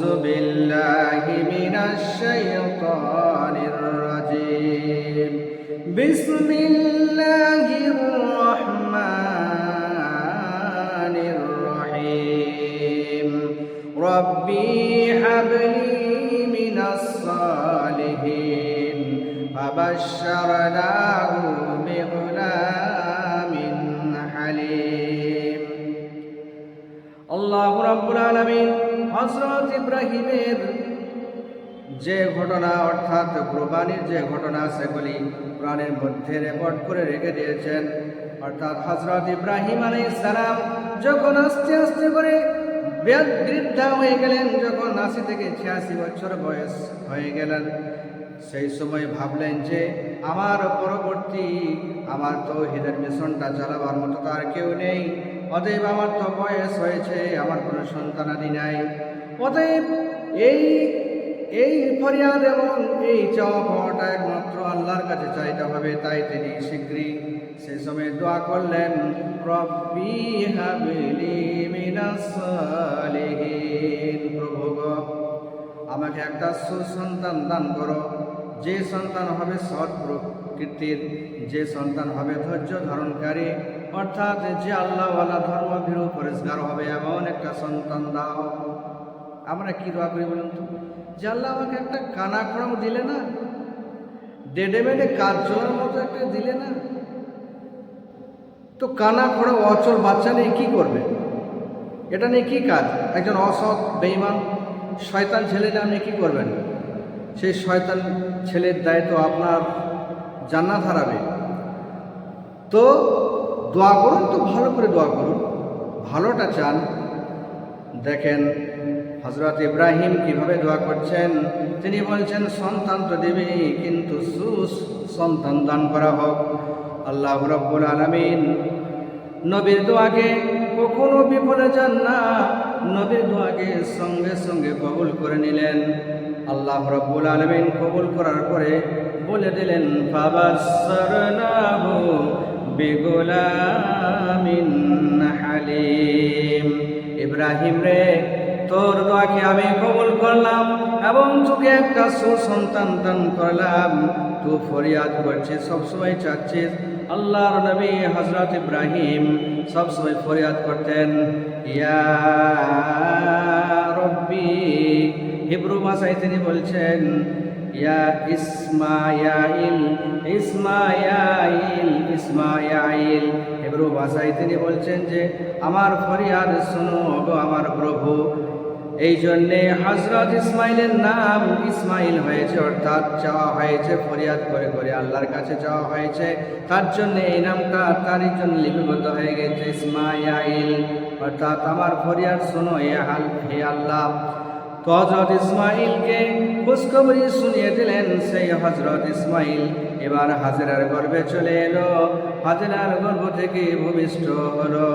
أعوذ بالله من الشيطان الرجيم بسم الله الرحمن الرحيم ربي هب لي من الصالحين فبشرناه بغلام حليم الله رب العالمين হযরত ইব্রাহিমের যে ঘটনা, অর্থাৎ কোরবানির যে ঘটনা, সেগুলি কোরআনের মধ্যে রেকর্ড করে রেখে দিয়েছেন। অর্থাৎ হযরত ইব্রাহিম আলাইহিস সালাম যখন আস্তে আস্তে করে বৃদ্ধা হয়ে গেলেন, যখন আশি থেকে ছিয়াশি বছর বয়স হয়ে গেলেন, সেই সময় ভাবলেন যে, আমার পরবর্তী আমার তো হৃদয় মিশনটা চালাবার মতো তো আর কেউ নেই। অতএব আমার তো বয়স হয়েছে, আমার কোনো সন্তানাদি নাই। অতএব এই এই ফরিয়াদ এবং এই চাওয়া পাওয়াটা একমাত্র আল্লাহর কাছে চাইতে হবে, তাই তিনি শীঘ্রই সে সময় দোয়া করলেন প্রভু আমাকে একটা সুসন্তান দান করো, যে সন্তান হবে সৎ প্রকৃতির যে সন্তান হবে, ধৈর্য ধারণকারী, অর্থাৎ যে আল্লাহওয়ালা ধর্মভীরু পরিষ্কার হবে, এমন একটা সন্তান দাও। আমরা কি দোয়া করি বলুন তো? যে আল্লাহ আমাকে একটা কানা খড়াও দিলে না ডেডে মেডে কাজ চলার মতো একটা দিলে না, তো কানা খড়া অচল বাচ্চা নিয়ে কী করবে? এটা নিয়ে কী কাজ? একজন অসৎ বেইমান শয়তান ছেলে আপনি কী করবেন? সেই শয়তান ছেলের দায়িত্ব আপনার জান্নাত হারাবে। তো দোয়া করুন, তো ভালো করে দোয়া করুন। ভালোটা চান। দেখেন হজরত ইব্রাহিম কীভাবে দোয়া করছেন? তিনি বলছেন, সন্তান তো দেবে, কিন্তু সুস সন্তান দান করা হোক। আল্লাহ রব্বুল আলমিন নবীর দোয়াকে কখনো বিফলে যান না। নবীর দোয়াকে সঙ্গে সঙ্গে কবুল করে নিলেন। আল্লাহ রব্বুল আলমিন কবুল করার পরে বলে দিলেন, ফাবাসসারনাহু বিগুলামিন হালিম। ইব্রাহিম রে, তোর দোয়াকে আমি কবুল করলাম। এবং তোকে একটা সুসন্তান দান করলাম। তুই ফরিয়াদ করছিস সবসময় চাচ্ছিস আল্লাহর নবী হজরত ইব্রাহিম সবসময় ফরিয়াদ করতেন। ইয়া রব্বি, হিব্রু ভাষায় তিনি বলছেন, ইয়া ইসমায়াইল ইসমায়াইল ইসমায়াইল হিব্রু ভাষায় তিনি বলছেন যে, আমার ফরিয়াদ শোনো গো আমার প্রভু। এই জন্যে হজরত ইসমাইলের নাম ইসমাইল হয়েছে, অর্থাৎ চাওয়া হয়েছে, ফরিয়াদ করে করে আল্লাহর কাছে চাওয়া হয়েছে। তার জন্য এই নামটা তারই জন্য লিপিবদ্ধ হয়ে গেছে, ইসমাইল। অর্থাৎ আমার ফরিয়াদ শোনো, হে আল্লাহ। তো হজরত ইসমাইলকে খুশখবরি শুনিয়ে দিলেন সেই হজরত ইসমাইল। এবার হাজেরার গর্বে চলে এলো। হাজেরার গর্ভ থেকে ভূমিষ্ঠ হলো।